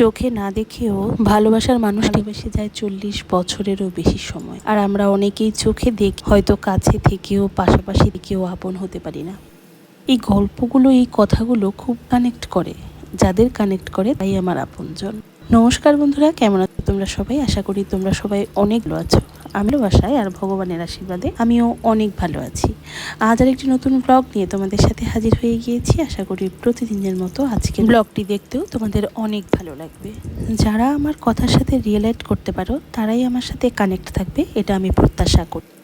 চোখে না দেখেও ভালোবাসার মানুষ ভালোবেসে যায় চল্লিশ বছরেরও বেশি সময়। আর আমরা অনেকেই চোখে দেখি, হয়তো কাছে থেকেও, পাশাপাশি থেকেও আপন হতে পারি না। এই গল্পগুলো, এই কথাগুলো খুব কানেক্ট করে। যাদের কানেক্ট করে, তাই আমার আপনজন। নমস্কার বন্ধুরা, কেমন আছো তোমরা সবাই? আশা করি তোমরা সবাই অনেক আছো। আমিও বাসায় আর ভগবানের আশীর্বাদে আমিও অনেক ভালো আছি। আজ আর একটি নতুন ব্লগ নিয়ে তোমাদের সাথে হাজির হয়ে গিয়েছি। আশা করি প্রতিদিনের মতো আজকে ব্লগটি দেখতেও তোমাদের অনেক ভালো লাগবে। যারা আমার কথার সাথে রিয়েলাইট করতে পারো, তারাই আমার সাথে কানেক্ট থাকবে, এটা আমি প্রত্যাশা করি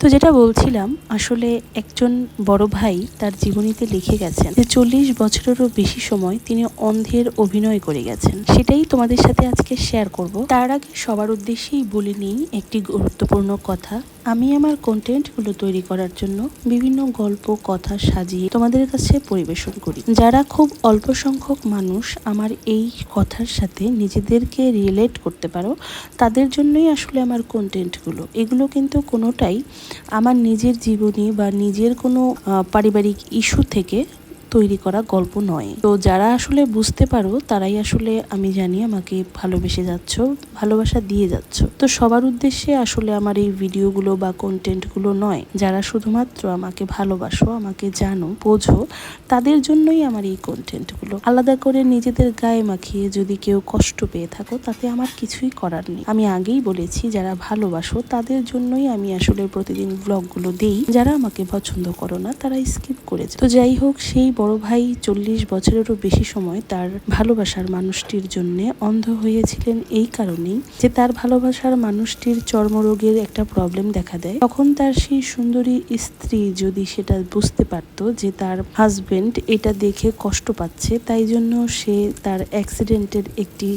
তো যেটা বলছিলাম, আসলে একজন বড় ভাই তার জীবনীতে লিখে গেছেন। যে চল্লিশ বছরেরও বেশি সময় তিনি অন্ধের অভিনয় করে গেছেন। সেটাই তোমাদের সাথে আজকে শেয়ার করব। তার আগে সবার উদ্দেশ্যেই বলে নিই একটি গুরুত্বপূর্ণ কথা। আমি আমার কন্টেন্টগুলো তৈরি করার জন্য বিভিন্ন গল্প, কথা সাজিয়ে তোমাদের কাছে পরিবেশন করি। যারা খুব অল্প সংখ্যক মানুষ আমার এই কথার সাথে নিজেদেরকে রিলেট করতে পারো, তাদের জন্যই আসলে আমার কন্টেন্টগুলো এগুলো কিন্তু কোনোটাই আমার নিজের জীবনী বা নিজের কোনো পারিবারিক ইস্যু থেকে তৈরি করা গল্প নয়। তো যারা আসলে বুঝতে পারো, তারাই আসলে আমি জানি আমাকে ভালোবেসে যাচ্ছ, ভালোবাসা দিয়ে যাচ্ছ। তো সবার উদ্দেশ্যে আসলে আমার এই ভিডিওগুলো বা কন্টেন্টগুলো নয়। যারা শুধুমাত্র আমাকে ভালোবাসো, আমাকে জানো, বোঝো, তাদের জন্যই আমার এই কন্টেন্টগুলো আলাদা করে নিজেদের গায়ে মাখিয়ে যদি কেউ কষ্ট পেয়ে থাকো, তাতে আমার কিছুই করার নেই। আমি আগেই বলেছি, যারা ভালোবাসো, তাদের জন্যই আমি আসলে প্রতিদিন ব্লগগুলো দিই। যারা আমাকে পছন্দ করো না তারা স্কিপ করেছে তো যাই হোক, সেই বড় ভাই চল্লিশ বছরেরও বেশি সময় তার ভালোবাসার মানুষটির জন্য অন্ধ হয়েছিলেন এই কারণেই যে তার ভালোবাসার মানুষটির চর্মরোগের একটা প্রবলেম দেখা দেয়। তখন তার সেই সুন্দরী স্ত্রী যদি সেটা বুঝতে পারতো যে তার হাজবেন্ড এটা দেখে কষ্ট পাচ্ছে, তাই জন্য সে তার অ্যাক্সিডেন্টের একটি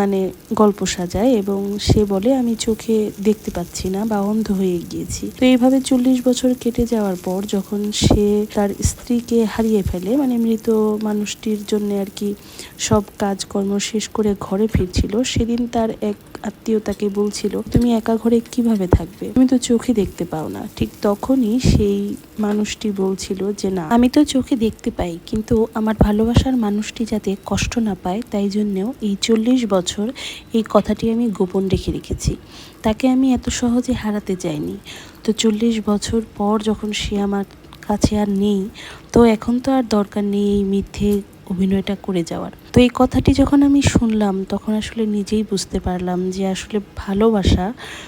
মানে গল্প সাজায় এবং সে বলে, আমি চোখে দেখতে পাচ্ছি না বা অন্ধ হয়ে গিয়েছি। তো এইভাবে চল্লিশ বছর কেটে যাওয়ার পর যখন সে তার স্ত্রীকে হারিয়ে ফেলে। মানে মৃত মানুষটির জন্য আর কি সব কাজকর্ম শেষ করে ঘরে ফিরছিল। সেদিন তার এক আত্মীয় তাকে বলছিল, তুমি একা ঘরে কীভাবে থাকবে? তুমি তো চোখে দেখতে পাও না। ঠিক তখনই সেই মানুষটি বলছিল যে, না, আমি তো চোখে দেখতে পাই, কিন্তু আমার ভালোবাসার মানুষটি যাতে কষ্ট না পায়, তাই জন্যেও এই চল্লিশ বছর এই কথাটি আমি গোপন রেখে রেখেছি। তাকে আমি এত সহজে হারাতে চাইনি। তো চল্লিশ বছর পর যখন সে আমার কাছে আর নেই। তো এখন তো আর দরকার নেই এই মিথ্যে অভিনয়টা করে যাওয়ার। তো এই কথাটি যখন আমি শুনলাম, তখন আসলে নিজেই বুঝতে পারলাম যে আসলে ভালোবাসা,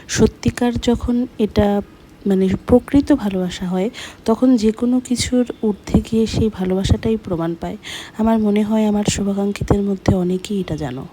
সত্যিকার যখন এটা মানে প্রকৃত ভালোবাসা হয়, তখন যে কোনো কিছুর ঊর্ধ্বে গিয়ে সেই ভালোবাসাটাই প্রমাণ পায়। আমার মনে হয় আমার শুভাকাঙ্ক্ষিতের মধ্যে অনেকেই এটা জানো।